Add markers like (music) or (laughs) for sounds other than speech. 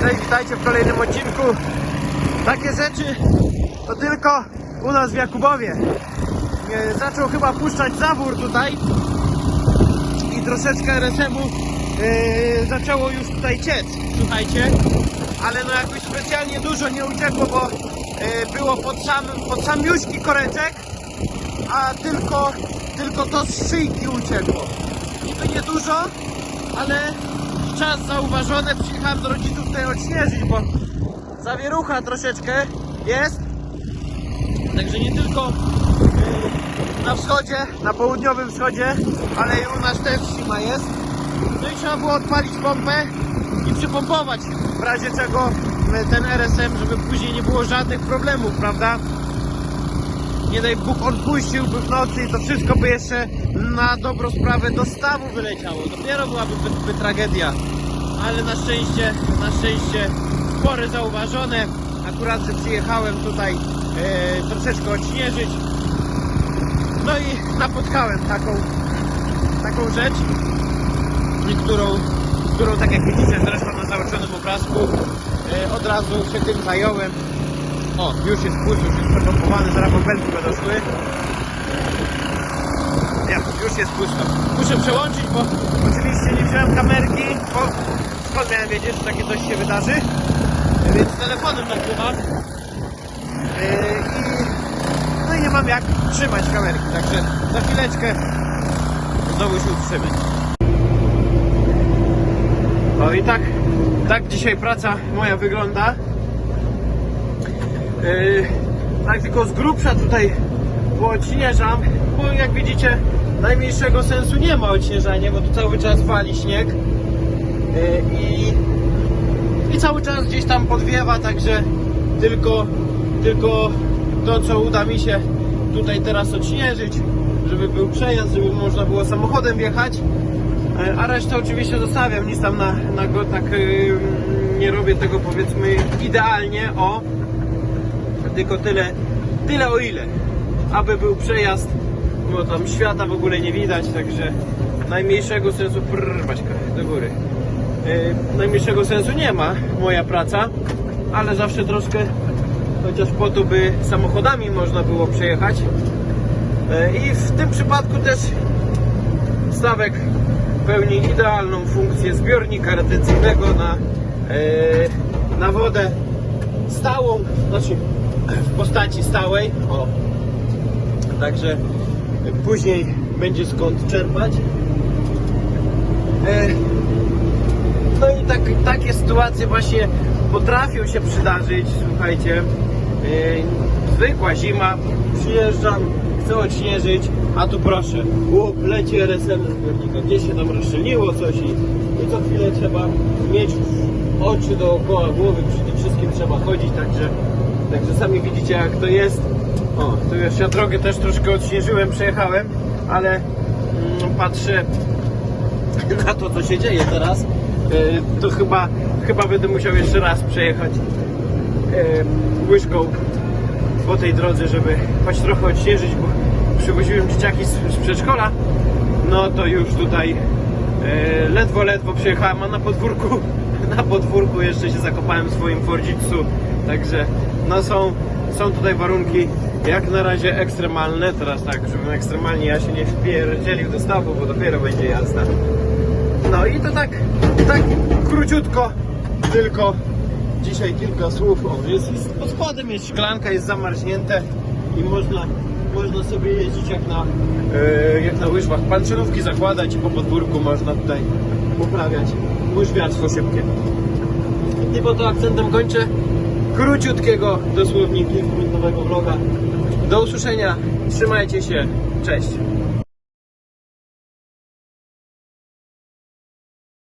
Cześć, witajcie w kolejnym odcinku. Takie rzeczy to tylko u nas w Jakubowie. Zaczął chyba puszczać zawór tutaj i troszeczkę RSM-u e, zaczęło już tutaj ciec, słuchajcie. Ale no jakoś specjalnie dużo nie uciekło, bo e, było pod sam, pod sam koreczek, a tylko, tylko to z szyjki uciekło. Niby nie dużo, ale czas zauważony. Przyjechałem do rodziców tutaj odśnieżyć, bo zawierucha troszeczkę jest. Także nie tylko na wschodzie, na południowym wschodzie, ale i u nas też zima jest. No i trzeba było odpalić pompę i przypompować w razie czego ten RSM, żeby później nie było żadnych problemów, prawda? Nie daj Bóg on puściłby w nocy i to wszystko by jeszcze na dobrą sprawę do stawu wyleciało. Dopiero byłaby by, by tragedia. Ale na szczęście, na szczęście spory zauważone. Akurat, przyjechałem tutaj e, troszeczkę odśnieżyć. No i napotkałem taką, taką rzecz, którą, którą tak jak widzicie zresztą na załączonym obrazku e, od razu się tym zająłem. O, już jest pusz, już jest przepompowany, zaraz bąbelki będą szły. Nie, już jest pusto. Muszę przełączyć, bo oczywiście nie wziąłem kamerki, bo skąd miałem wiedzieć, że takie coś się wydarzy. Więc telefonem nagrywam. Yy, i, no i nie mam jak trzymać kamerki, także za chwileczkę znowu się utrzymy. No i tak, tak dzisiaj praca moja wygląda. Yy, tak tylko z grubsza tutaj odśnieżam, bo jak widzicie najmniejszego sensu nie ma odśnieżania, bo tu cały czas wali śnieg. Yy, i, i cały czas gdzieś tam podwiewa, także tylko, tylko to co uda mi się tutaj teraz odśnieżyć, żeby był przejazd, żeby można było samochodem wjechać, Yy, a resztę oczywiście zostawiam, nic tam na, na go tak nie robię tego powiedzmy idealnie, o tylko tyle, tyle o ile. Aby był przejazd, bo tam świata w ogóle nie widać, także najmniejszego sensu, prrr, do góry. Yy, najmniejszego sensu nie ma moja praca, ale zawsze troszkę, chociaż po to by samochodami można było przejechać. Yy, I w tym przypadku też Stawek pełni idealną funkcję zbiornika retencyjnego na, yy, na wodę stałą, znaczy w postaci stałej. O. Także później będzie skąd czerpać. E, No i tak, takie sytuacje właśnie potrafią się przydarzyć, słuchajcie. E, Zwykła zima, przyjeżdżam, chcę odśnieżyć, a tu proszę, łup, leci RSM ze zbiornika, gdzieś się tam rozstrzeliło coś i, i co chwilę trzeba mieć oczy dookoła głowy, przy tym wszystkim trzeba chodzić, także, także sami widzicie jak to jest. O, tu już ja drogę też troszkę odśnieżyłem, przejechałem, ale mm, patrzę (laughs) na to, co się dzieje teraz, e, to chyba, chyba będę musiał jeszcze raz przejechać e, łyżką po tej drodze, żeby choć trochę odśnieżyć, bo przywoziłem dzieciaki z, z przedszkola, no to już tutaj e, ledwo, ledwo przejechałem, a na podwórku, (laughs) na podwórku jeszcze się zakopałem w swoim Fordziccu, także no są, są tutaj warunki jak na razie ekstremalne, teraz tak, żebym ekstremalnie ja się nie wpierdzielił do stawu, bo dopiero będzie jazda. No i to tak, tak króciutko, tylko dzisiaj kilka słów. O, jest, jest pod spodem jest szklanka, jest zamarznięte i można, można sobie jeździć jak na, e, jak na łyżwach. Panczynówki zakładać i po podwórku można tutaj uprawiać łyżwiarstwo szybkie. I po to akcentem kończę króciutkiego, dosłownie kilkuminutowego vloga. Do usłyszenia, trzymajcie się, cześć.